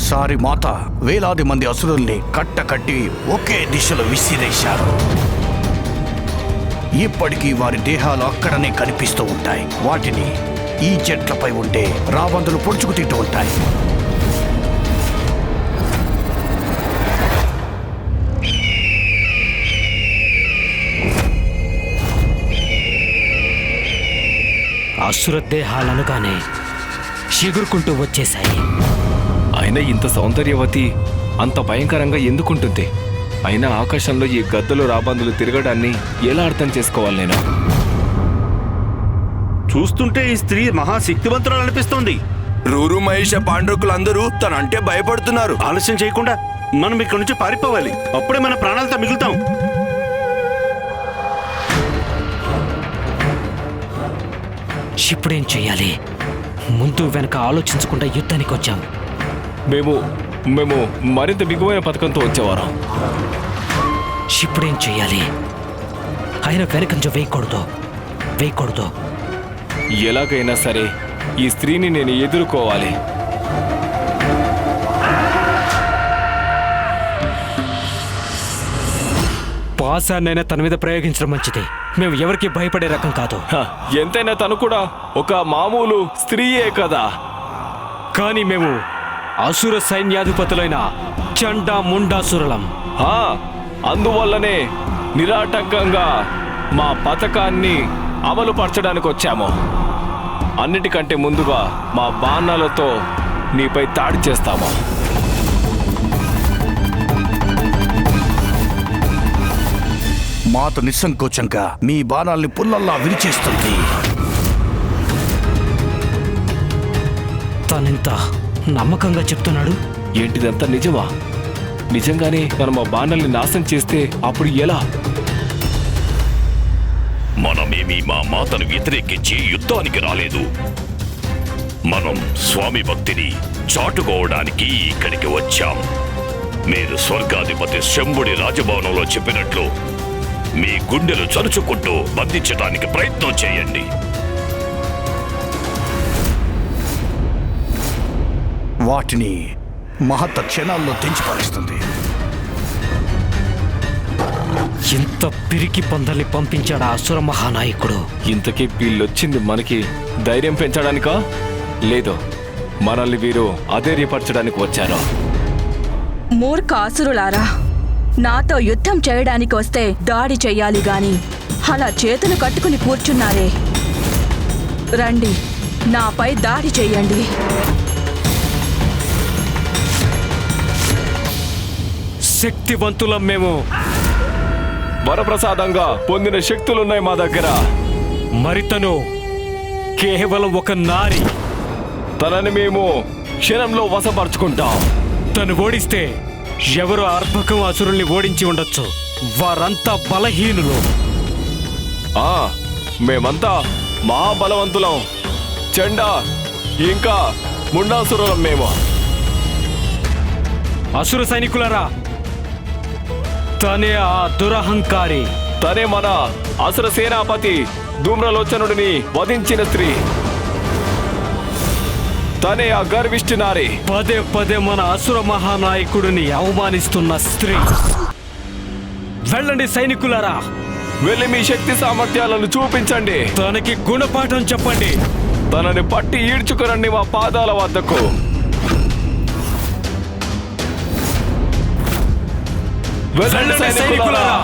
ఒక్కసారి మాత వేలాది మంది అసురుల్ని కట్టకట్టి ఒకే దిశలో విసిరేశారు. ఇప్పటికీ వారి దేహాలు అక్కడనే కనిపిస్తూ ఉంటాయి. వాటిని ఈ చెట్లపై ఉంటే రాబందులు పొడుచుకు తింటూ ఉంటాయి. అసుర దేహాలనుగానే చిగురుకుంటూ వచ్చేశాయి. అయినా ఇంత సౌందర్యవతి అంత భయంకరంగా ఎందుకుంటుంది? అయినా ఆకాశంలో ఈ గద్దలు రాబందులు తిరగడాన్ని ఎలా అర్థం చేసుకోవాలి నేను? చూస్తుంటే ఈ స్త్రీ మహాశక్తివంతురాలు అనిపిస్తోంది. రూరు మహేష పాండవులందరూ తనంటే భయపడుతున్నారు. ఆలస్యం చేయకుండా మనం ఇక్కడి నుంచి పారిపోవాలి. అప్పుడే మన ప్రాణాలతో మిగులుతాం. ఇప్పుడేం చెయ్యాలి? ముందు వెనక ఆలోచించకుండా యుద్ధానికి వచ్చాం. మేము మేము మరింత బిగువైన పథకంతో వచ్చేవారం. ఇప్పుడేం చెయ్యాలి? ఆయన వెనకంజ వేయకూడదు. వేయకూడదు. ఎలాగైనా సరే ఈ స్త్రీని నేను ఎదుర్కోవాలి. పాసాన్నైనా తన మీద ప్రయోగించడం మంచిది. మేము ఎవరికి భయపడే రకం కాదు. హ, ఎంతైనా తను కూడా ఒక మామూలు స్త్రీయే కదా. కానీ మేము అసుర సైన్యాధిపతులైన చండా ముండాసురలం ఆ, అందువల్లనే నిరాటంకంగా మా పథకాన్ని అమలు పరచడానికి వచ్చాము అన్నిటికంటే ముందుగా మా బాణాలతో నీపై దాడి చేస్తాము. మాత నిస్సంకోచంగా మీ బాణాల్ని పుల్లల్లా విరిచేస్తుంది. తనింత నమ్మకంగా చెప్తున్నాడు? ఏంటిదంతా నిజమా? నిజంగానే మనం మా బాణాల్ని నాశనం చేస్తే అప్పుడు ఎలా? మనమేమి మా మాతను వ్యతిరేకించి యుద్ధానికి రాలేదు. మనం స్వామి భక్తిని చాటుకోవడానికి ఇక్కడికి వచ్చాం. మీరు స్వర్గాధిపతి శంభుడి రాజభవనంలో చెప్పినట్లు మీ గుండెలు చరుచుకుంటూ బంధించడానికి ప్రయత్నం చేయండి. వాటిని మహత్త క్షణాల్లో తెంచిపారేస్తుంది. ఎంత పిరికి పందల్ని పంపించాడు ఆ అసుర మహానాయకుడు? ఇంతకీ వీళ్ళొచ్చింది మనకి ధైర్యం పెంచడానికా? లేదో మనల్ని వీరు అధైర్యపరచడానికి వచ్చారు. మూర్ఖాసురులారా నాతో యుద్ధం చేయడానికి వస్తే దాడి చెయ్యాలి గాని అలా చేతులు కట్టుకుని కూర్చున్నారే. రండి నాపై దాడి చెయ్యండి. శక్తివంతులం మేము. వరప్రసాదంగా పొందిన శక్తులున్నాయి మా దగ్గర. మరి తను కేవలం ఒక నారి. తనని మేము క్షణంలో వశపరుచుకుంటాం. తను ఓడిస్తే ఎవరు అర్భకం అసురుల్ని ఓడించి ఉండొచ్చు. వారంతా బలహీనులు. ఆ మేమంతా మహాబలవంతులం. చెండా ఇంకా ముండాసురులం మేము. అసుర సైనికులరా తనే ఆ దురహంకారి. తనే మన అసుర సేనాపతి ధూమ్రలోచనుడిని వధించిన స్త్రీ. తనే ఆ గర్విష్టి నారి. పదే పదే మన అసుర మహానాయకుడిని అవమానిస్తున్న స్త్రీ. వెళ్ళండి సైనికులారా. వెళ్ళి మీ శక్తి సామర్థ్యాలను చూపించండి. తనకి గుణపాఠం చెప్పండి. తనని పట్టి ఈడ్చుకురండి మా పాదాల వద్దకు. వెళ్ళండి సైనికులారా?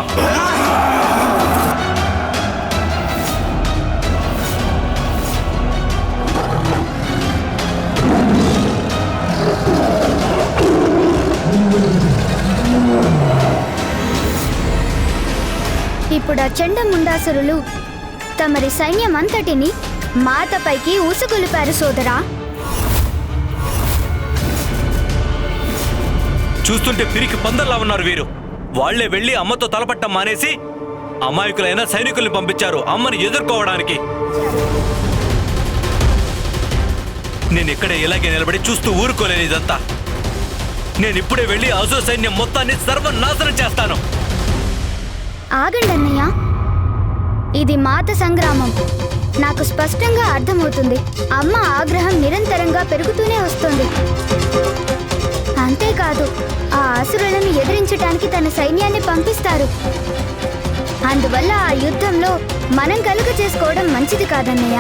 ఇప్పుడు ఆ చండముండాసురులు తమరి సైన్యమంతటిని మాతపైకి ఉసుగొలిపారు సోదరా. చూస్తుంటే పిరికి పందల్లా ఉన్నారు వీరు. వాళ్ళే వెళ్ళి అమ్మతో తలపట్టం మానేసి అమాయకులైన సైనికుల్ని పంపించారు అమ్మని ఎదుర్కోవడానికి. నేను ఇక్కడే ఇలాగే నిలబడి చూస్తూ ఊరుకోలేను ఇదంతా. నేను ఇప్పుడే వెళ్ళి అజో సైన్యం మొత్తాన్ని సర్వనాశనం చేస్తాను. ఆగండి అన్నయ్య. ఇది మాత సంగ్రామం. నాకు స్పష్టంగా అర్థమవుతుంది. అమ్మ ఆగ్రహం నిరంతరంగా పెరుగుతూనే వస్తుంది. అంతేకాదు ఆ అసురులను ఎదిరించడానికి తన సైన్యాన్ని పంపిస్తారు. అందువల్ల ఆ యుద్ధంలో మనం కలుగ చేసుకోవడం మంచిది కాదన్నయ్య.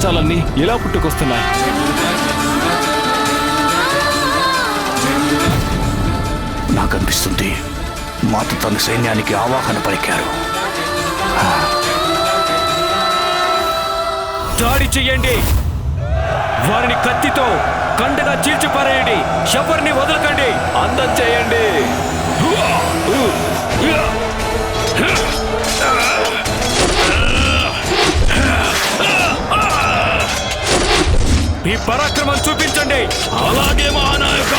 పిశాచాలన్నీ ఎలా పుట్టుకొస్తున్నాయి? నాకు అనిపిస్తుంది మాత తన సైన్యానికి ఆవాహన పలికారు. దాడి చెయ్యండి. వారిని కత్తితో కండగా చీల్చిపారేయండి. ఎవరిని వదలకండి. అందం చేయండి. మీ పరాక్రమం చూపించండి అలాగే మహానాయక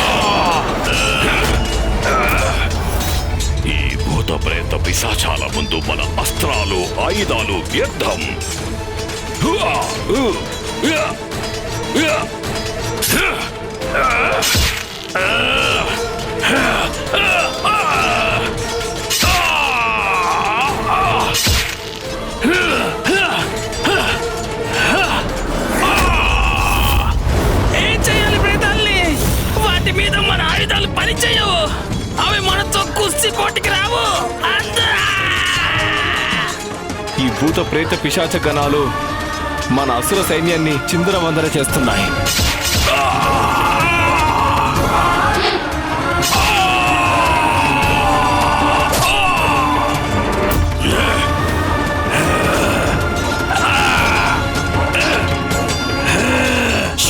ఈ భూత ప్రేత పిశాచాల ముందు మన అస్త్రాలు ఆయుధాలు వ్యర్థం Ah! ప్రేత పిశాచ గణాలు మన అసుర సైన్యాన్ని చిందరవందర చేస్తున్నాయి.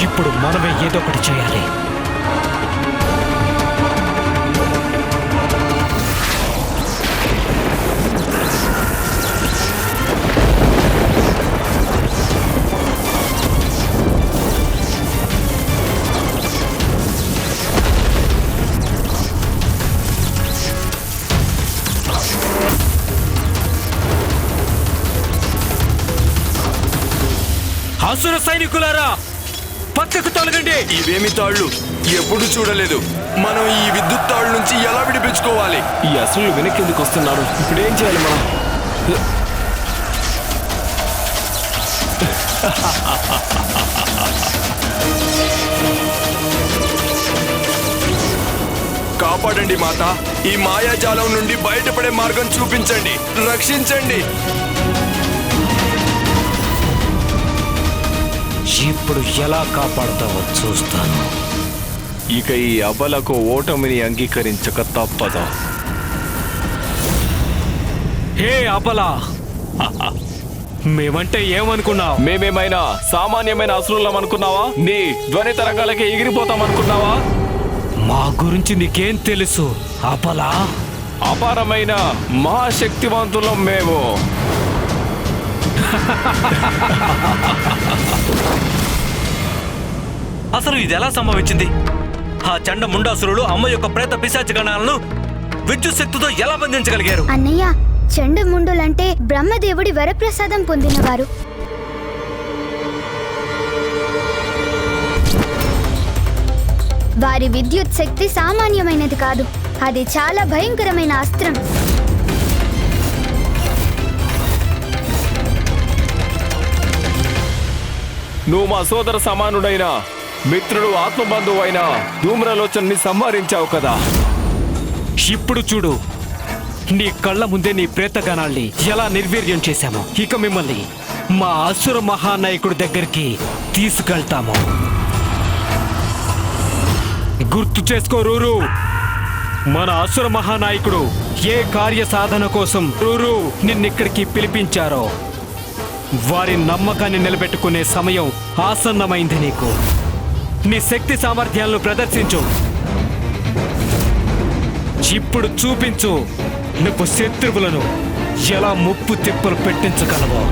ఇప్పుడు మనమే ఏదో ఒకటి చేయాలి. సైనికులారా పక్కకు తొలగండి. ఇవేమి తాళ్ళు? ఎప్పుడు చూడలేదు. మనం ఈ విద్యుత్ తాళ్ళ నుంచి ఎలా విడిపించుకోవాలి? ఈ అసురులు వెనక్కి వస్తున్నారు? ఇప్పుడు ఏం చేయాలి మనం? కాపాడండి మాత. ఈ మాయాజాలం నుండి బయటపడే మార్గం చూపించండి. రక్షించండి. ఇప్పుడు ఎలా కాపాడుతావో చూస్తాను. ఇక ఈ అబలకు ఓటమిని అంగీకరించక తప్పదు. హే అబలా! మేమంటే ఏమనుకున్నావు? మేమేమైనా సామాన్యమైన అసురులం అనుకున్నావా? నీ ధ్వని తరంగాలకి ఎగిరిపోతాం అనుకున్నావా మా గురించి నీకేం తెలుసు అబలా? అపారమైన మహాశక్తివంతులం మేము. అసలు ఇది ఎలా సంభవించింది? ఆ చండ ముండాసురులు అమ్మ యొక్క ప్రేత పిశాచ గణాలను విద్యుత్ శక్తితో ఎలా బంధించగలిగారు? అన్నయ్య చండముండులంటే బ్రహ్మదేవుడి వరప్రసాదం పొందినవారు. వారి విద్యుత్ శక్తి సామాన్యమైనది కాదు. అది చాలా భయంకరమైన అస్త్రం. నువ్వు మా సోదర సమానుడైన మిత్రుడు ఆత్మబంధువు అయిన ధూమ్రలోచన్ని సంహరించావు కదా. ఇప్పుడు చూడు నీ కళ్ళ ముందే నీ ప్రేతగణాల్ని ఎలా నిర్వీర్యం చేశామో. ఇక మిమ్మల్ని మా అసుర మహానాయకుడి దగ్గరికి తీసుకెళ్తాము. గుర్తు చేసుకో రూరు. మన అసుర మహానాయకుడు ఏ కార్య సాధన కోసం రూరు నిన్నిక్కడికి పిలిపించారో. వారి నమ్మకాన్ని నిలబెట్టుకునే సమయం ఆసన్నమైంది నీకు. నీ శక్తి సామర్థ్యాలను ప్రదర్శించు. ఇప్పుడు చూపించు నువ్వు శత్రువులను ఎలా ముప్పు తిప్పలు పెట్టించగలవో.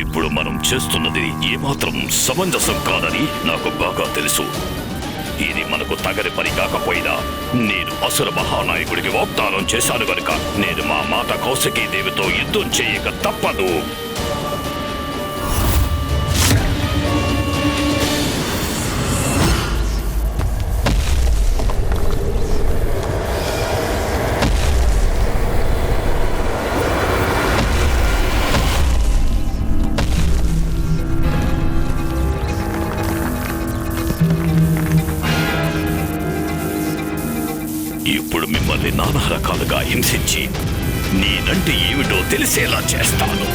ఇప్పుడు మనం చేస్తున్నది ఏమాత్రం సమంజసం కాదని నాకు బాగా తెలుసు. ఇది మనకు తగని పని కాకపోయినా నేను అసుర మహానాయకుడికి వాగ్దానం చేశాను గనుక నేను మా మాత కౌశకీ దేవితో యుద్ధం చేయక తప్పదు. నానా రకాలుగా హింసించి నేనంటే ఏమిటో తెలిసేలా చేస్తాను.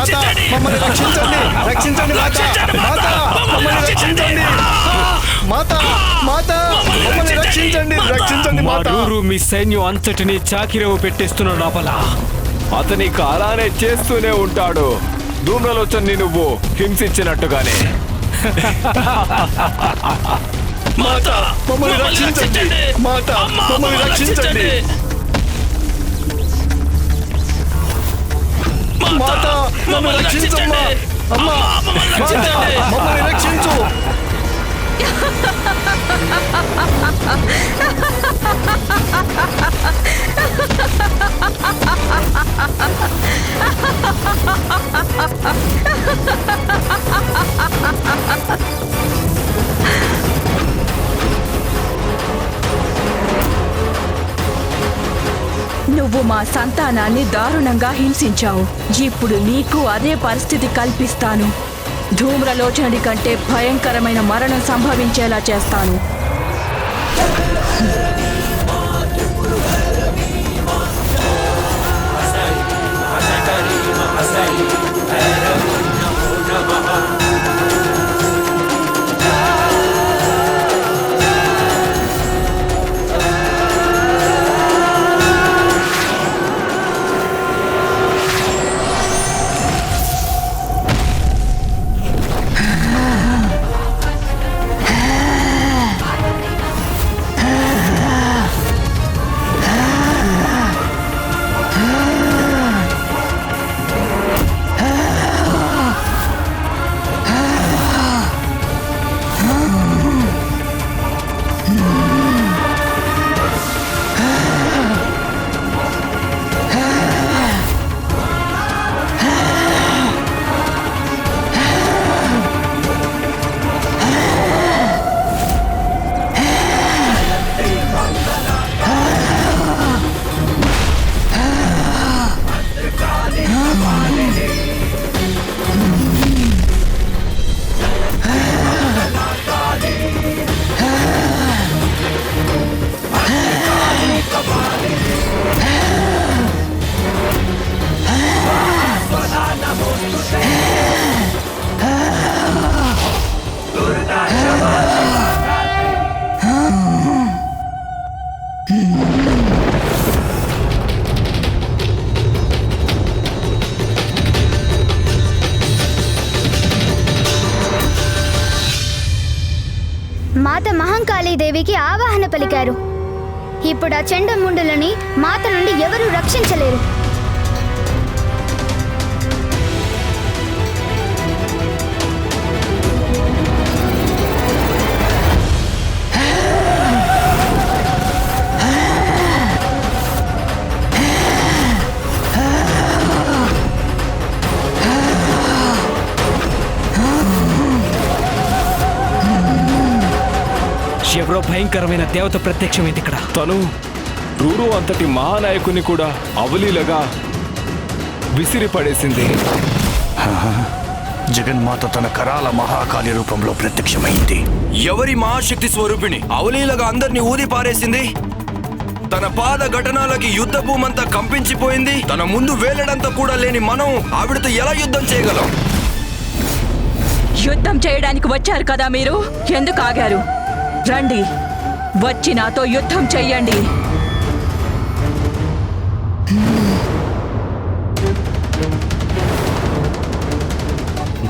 మాత మమ్మల్ని రక్షించండి రక్షించండి మాత మాత మమ్మల్ని రక్షించండి. మాత మాత మమ్మల్ని రక్షించండి రక్షించండి మా మాత. రూరు మీ సైన్యం అంతటిని చాకిరేవు పెట్టేస్తున్న లోపల. అతనికి అలానే చేస్తూనే ఉంటాడు. ధూమ్రలోచన్ని నువ్వు హింసించినట్టుగానే. మాత మమ్మల్ని రక్షించండి మాత మమ్మల్ని రక్షించండి. mata, mama nak cincin ma, mama, mama nak cincin ni, mama nak cincin. Ha ha ha ha ha ha! నువ్వు మా సంతానాన్ని దారుణంగా హింసించావు. ఇప్పుడు నీకు అదే పరిస్థితి కల్పిస్తాను. ధూమ్రలోచనడి కంటే భయంకరమైన మరణం సంభవించేలా చేస్తాను. మాత దేవికి ఆవాహన పలికారు. ఇప్పుడు ఆ చెండముండులని మాత నుండి ఎవరూ రక్షించలేరు. ఎవరో భయంకరమైన దేవత ప్రత్యక్షమైంది ఇక్కడ? తను రూరు అంతటి మహానాయకుని కూడా అవలీలగా విసిరి పడేసింది. జగన్మాత తన కరాల మహాకాళి రూపంలో ప్రత్యక్షమైంది. ఎవరి మహాశక్తి స్వరూపిణి అవలీలగా అందరినీ ఊది పారేసింది? తన పాద ఘటనలకి యుద్ధ భూమంతా కంపించిపోయింది. తన ముందు వేలడంత కూడా లేని మనం ఆవిడతో ఎలా యుద్ధం చేయగలం? యుద్ధం చేయడానికి వచ్చారు కదా మీరు? ఎందుకు ఆగారు? రండి. వచ్చి నాతో యుద్ధం చెయ్యండి.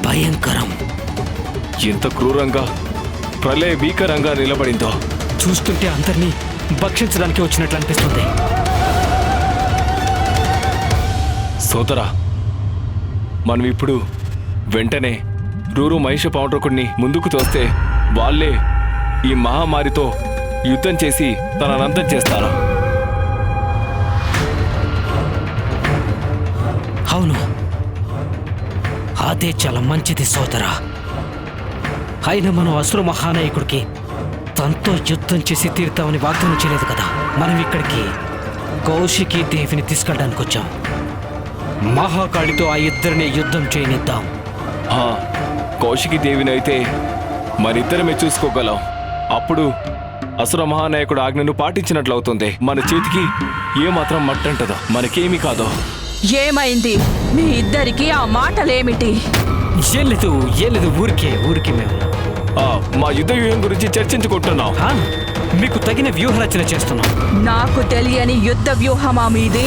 భయంకరం. ఎంత క్రూరంగా? ప్రళయ భీకరంగా నిలబడిందో. చూస్తుంటే అందరినీ భక్షించడానికి వచ్చినట్లు అనిపిస్తుంది. సోదరా మనం ఇప్పుడు వెంటనే రూరు మహిష పౌండ్రకుడిని ముందుకు తోస్తే వాళ్ళే ఈ మహమ్మారితో యుద్ధం చేసి తననంతం చేస్తారు అవును. అదే చాలా మంచిది సోదరా. అయినా మనం అసురు మహానాయకుడికి తనతో యుద్ధం చేసి తీరుతామని వాగ్దానం చేయలేదు కదా. మనం ఇక్కడికి కౌశికి దేవిని తీసుకెళ్ళడానికి వచ్చాం. మహాకాళితో ఆ ఇద్దరిని యుద్ధం చేయనిద్దాం. ఆ, కౌశికి దేవిని అయితే మనిద్దరమే చూసుకోగలం. అప్పుడు అసుర మహానాయకుడు ఆజ్ఞను పాటించినట్లవుతుంది. మన చేతికి ఏమాత్రం మట్టంటదో? మనకేమీ కాదో. ఏమైంది? మీ ఇద్దరికి ఆ మాటలేమిటి? ఏం లేదు ఏం లేదు ఊరికే ఊరికే మేము ఆ, మా యుద్ధ వ్యూహం గురించి చర్చించుకుంటున్నాం. ఆ, మీకు తగిన వ్యూహరచన చేస్తున్నాం. నాకు తెలియని యుద్ధ వ్యూహమా మీది?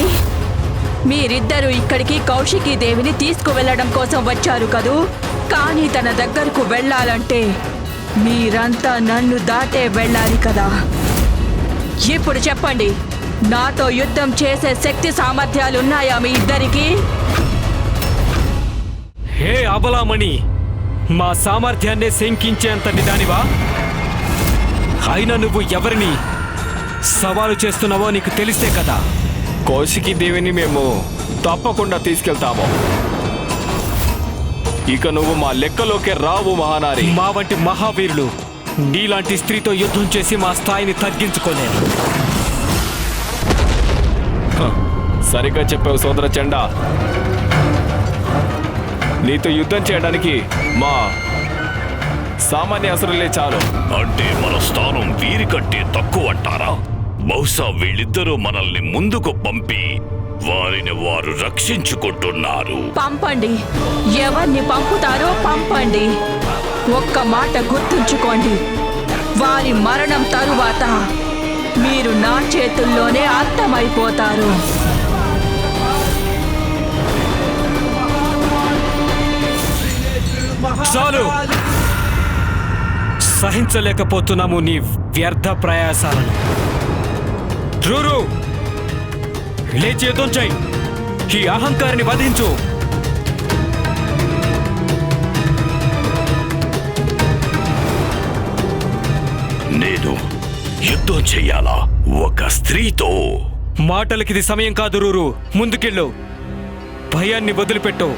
మీరిద్దరూ ఇక్కడికి కౌశికీ దేవిని తీసుకువెళ్ళడం కోసం వచ్చారు కదూ? కానీ తన దగ్గరకు వెళ్ళాలంటే మీరంతా నన్ను దాటే వెళ్ళాలి కదా. ఇప్పుడు చెప్పండి నాతో యుద్ధం చేసే శక్తి సామర్థ్యాలున్నాయా మీ ఇద్దరికి? హే అబలామణి మా సామర్థ్యాన్నే శంకించేంతటి దానివా అయినా నువ్వు ఎవరిని సవాలు చేస్తున్నావో నీకు తెలిస్తే కదా. కౌశికి దేవిని మేము తప్పకుండా తీసుకెళ్తాము. ఇక నువ్వు మా లెక్కలోకే రావు మహానారి. మా వంటి మహావీరులు నీలాంటి స్త్రీతో యుద్ధం చేసి మా స్థాయిని తగ్గించుకోలేరు. సరిగ్గా చెప్పావు సోదర చండా. నీతో యుద్ధం చేయడానికి మా సామాన్య అసురులే చాలు. అంటే మన స్థానం వీరికంటే తక్కువ అంటారా బహుశా వీళ్ళిద్దరూ మనల్ని ముందుకు పంపి వారిని వారు రక్షించుకుంటున్నారు. పంపండి. ఎవరిని పంపుతారో పంపండి. ఒక్క మాట గుర్తుంచుకోండి. వారి మరణం తరువాత మీరు నా చేతుల్లోనే అంతమైపోతారు చాలు. సహించలేకపోతున్నాము నీ వ్యర్థ ప్రయాసాలను. రూరు లేచి యుద్ధం ఈ అహంకారిని వధించు. నేను యుద్ధం చెయ్యాలా ఒక స్త్రీతో. మాటలకిది సమయం కాదు రూరు. ముందుకెళ్ళు. భయాన్ని వదిలిపెట్టు.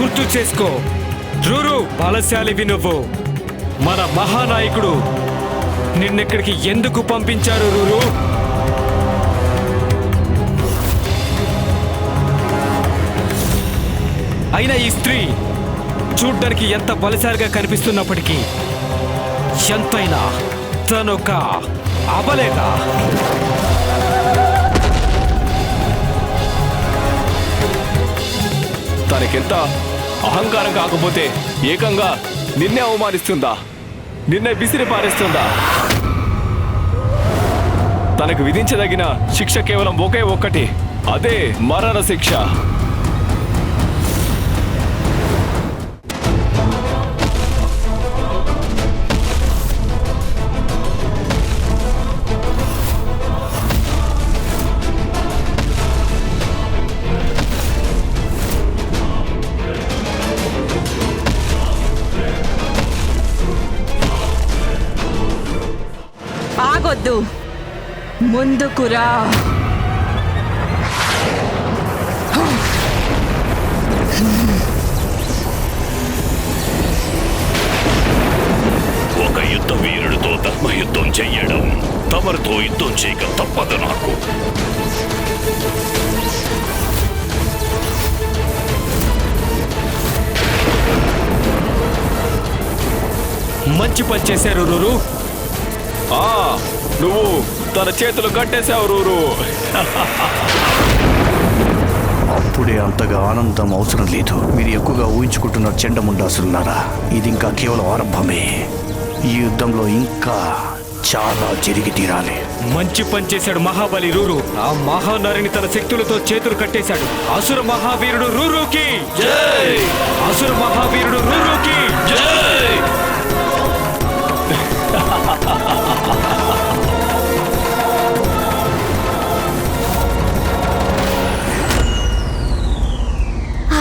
గుర్తు చేసుకో. రూరు బలశాలివి నువ్వు మన మహానాయకుడు నిన్నెక్కడికి ఎందుకు పంపించారు రూరు? అయినా ఈ స్త్రీ చూడ్డానికి ఎంత బలశాలిగా కనిపిస్తున్నప్పటికీ ఎంతైనా తనొక అబలేగా తనకెంత అహంకారం కాకపోతే ఏకంగా నిన్నే అవమానిస్తుందా? నిన్నే విసిరి పారేస్తుందా? తనకు విధించదగిన శిక్ష కేవలం ఒకే ఒక్కటి అదే మరణ శిక్ష. ఆగొద్దు ముందుకురా ఒక యుద్ధ వీరుడితో ధర్మయుద్ధం చెయ్యడం తమరితో యుద్ధం చేయక తప్పదు నాకు. మంచి పని చేశారు రూరు. ఆ నువ్వు తన చేతులు కట్టేశావు రూరు. అప్పుడే అంతగా ఆనందం అవసరం లేదు. మీరు ఎక్కువగా ఊహించుకుంటున్న చెండముండాసులున్నారా ఇది ఇంకా కేవలం ఆరంభమే. ఈ యుద్ధంలో ఇంకా చాలా జరిగి తీరాలి. మంచి పని చేశాడు మహాబలి రూరు. ఆ మహానరిని తన శక్తులతో చేతులు కట్టేశాడు. అసుర మహావీరుడు రూరుకి. అసుర మహావీరుడు రూరుకి. ఆ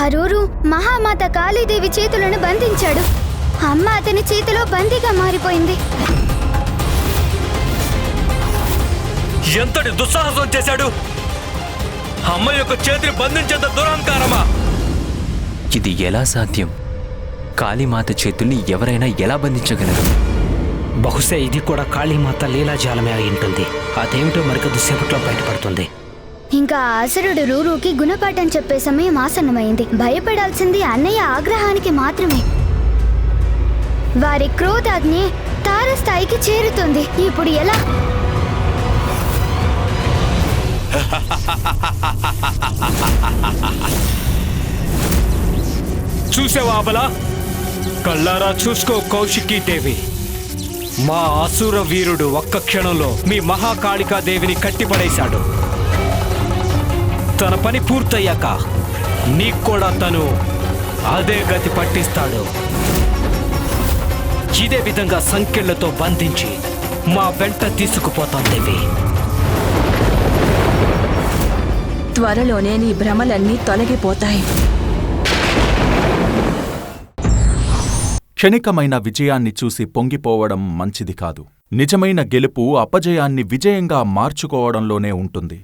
రూరు మహామాత కాళీదేవి చేతులను బంధించాడు. అమ్మ అతని చేతిలో బందీగా మారిపోయింది. ఎంతటి దుస్సాహసం చేశాడు? అమ్మ యొక్క చేతిని బంధించేంత దురహంకారమా? ఇది ఎలా సాధ్యం? కాళీమాత చేతుల్ని ఎవరైనా ఎలా బంధించగలరు? బహుశా ఇది కూడా కాళీమాత లీలాజాలమే అయి ఉంటుంది. అదేమిటో మరికొద్ది సేపట్లో బయటపడుతుంది. ఇంకా ఆ అసురుడు రూరుకి గుణపాఠం చెప్పే సమయం ఆసన్నమైంది. భయపడాల్సింది అన్నయ్య ఆగ్రహానికి మాత్రమే. వారి క్రోధాగ్ని తారస్థాయికి చేరుతుంది. ఇప్పుడు ఎలా? చూసావా అబలా? కళ్ళారా చూసుకో కౌశికీ దేవి. మా అసుర వీరుడు ఒక్క క్షణంలో మీ మహాకాళికా దేవిని కట్టిపడేశాడు. తన పని పూర్తయ్యాక నీకు కూడా తను అదే గతి పట్టిస్తాడు. ఇదే విధంగా సంఖ్యలతో బంధించి మా వెంట తీసుకుపోతాం దేవి. త్వరలోనే నీ భ్రమలన్నీ తొలగిపోతాయి. క్షణికమైన విజయాన్ని చూసి పొంగిపోవడం మంచిది కాదు. నిజమైన గెలుపు అపజయాన్ని విజయంగా మార్చుకోవడంలోనే ఉంటుంది.